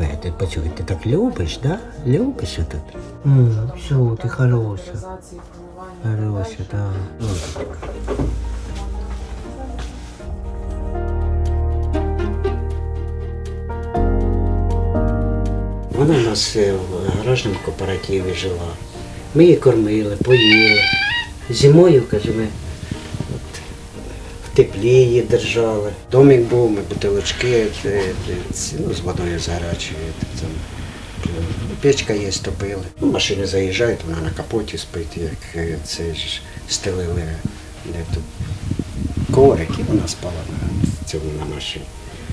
Давай, ти почуй, ти так любиш, да? Любиш тут? Mm, все, ти хороша. Хороша. Да. Вона у нас е, в гаражному кооперативі жила. Ми її кормили, поїли. Зимою, каже, ми теплі її держали. Домик був, ми бутилочки е, е, ну, з водою з е, печка є, топили. Ну, машини заїжджають, вона на капоті спить, як е, це ж стелили тут коврик, і вона спала на цьому на машині.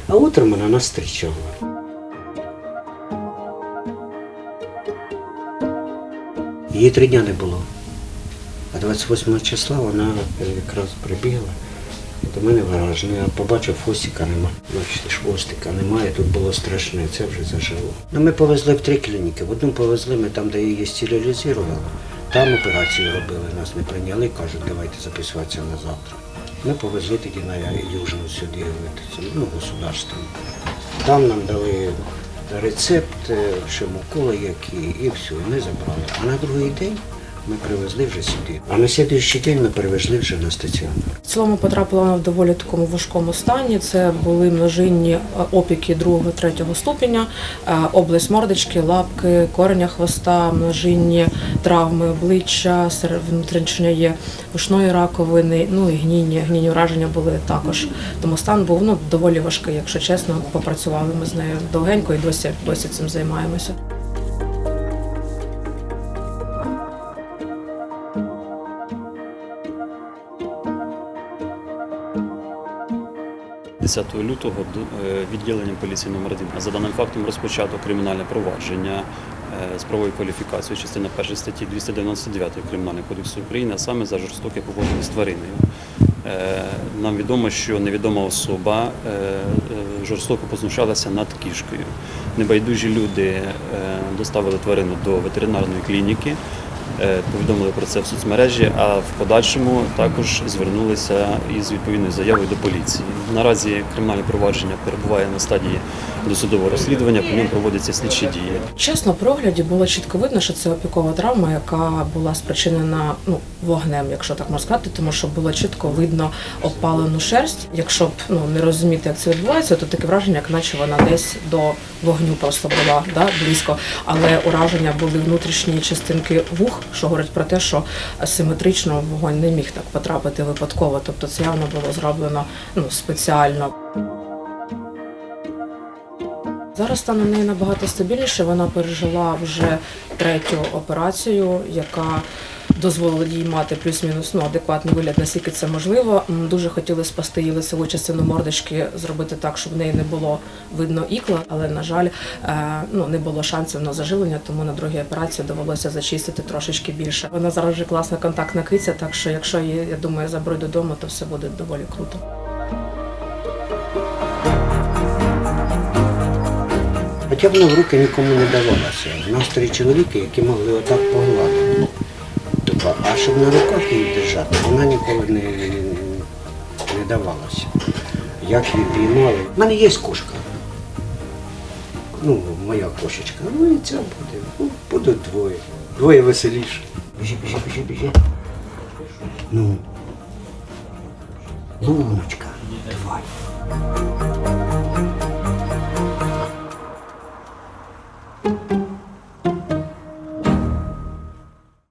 А утром вона нас зустрічала. Її три дня не було. А 28 числа вона якраз прибігла до мене в гараж. Ну, я побачив фосика нема. Бачите, хвостика немає, тут було страшне, це вже зажило. Ну, ми повезли в три клініки. В одну повезли ми там, де її стерилізували. Там операцію робили, нас не прийняли, кажуть, давайте записуватися на завтра. Ми повезли тоді на Южну сюди, ну, государство. Там нам дали рецепт, е, що уколи які, і все, ми забрали. А на другий день ми привезли вже сюди. А на слідуючий день ми перевезли вже на стаціонар. В цілому потрапила вона в доволі такому важкому стані. Це були множинні е, опіки другого третього ступеня, е, область мордочки, лапки, кореня хвоста, множинні травми обличчя, є ушної раковини, ну і гнійні, гнійні ураження були також. Тому стан був ну доволі важкий, якщо чесно. Попрацювали ми з нею довгенько і досі досі цим займаємося. 10 лютого е, відділенням поліції номер 1 за даним фактом розпочато кримінальне провадження е, з правовою кваліфікацією частина 1 статті 299 Кримінального кодексу України, а саме за жорстоке поводження з твариною. Е, Нам відомо, що невідома особа жорстоко познущалася над кішкою. Небайдужі люди доставили тварину до ветеринарної клініки. Е, Повідомили про це в соцмережі, а в подальшому також звернулися із відповідною заявою до поліції. Наразі кримінальне провадження перебуває на стадії досудового розслідування, по ньому проводяться слідчі дії. Чесно, при огляді було чітко видно, що це опікова травма, яка була спричинена ну, вогнем, якщо так можна сказати, тому що було чітко видно опалену шерсть. Якщо б ну, не розуміти, як це відбувається, то таке враження, як наче вона десь до вогню просто була да, близько. Але ураження були внутрішні частинки вух, що говорить про те, що симетрично вогонь не міг так потрапити випадково. Тобто це явно було зроблено ну, спеціально. Зараз стан у неї набагато стабільніше. Вона пережила вже третю операцію, яка дозволила їй мати плюс-мінус ну, адекватний вигляд, наскільки це можливо. Дуже хотіли спасти її лицеву частину мордочки, зробити так, щоб в неї не було видно ікла, але на жаль, е, ну не було шансів на заживлення, тому на другій операції довелося зачистити трошечки більше. Вона зараз вже класна контактна киця, так що якщо її, я думаю, заберуть додому, то все буде доволі круто. Хоча вона в руки нікому не давалася. У нас три чоловіки, які могли отак погладити. Тобто, а щоб на руках її держати, вона ніколи не, не давалася. Як її піймали. У мене є кошка. Ну, моя кошечка. Ну і ця буде. Ну, будуть двоє. Двоє веселіше. Біжи, біжи, біжи, біжи. Ну. Луночка, давай.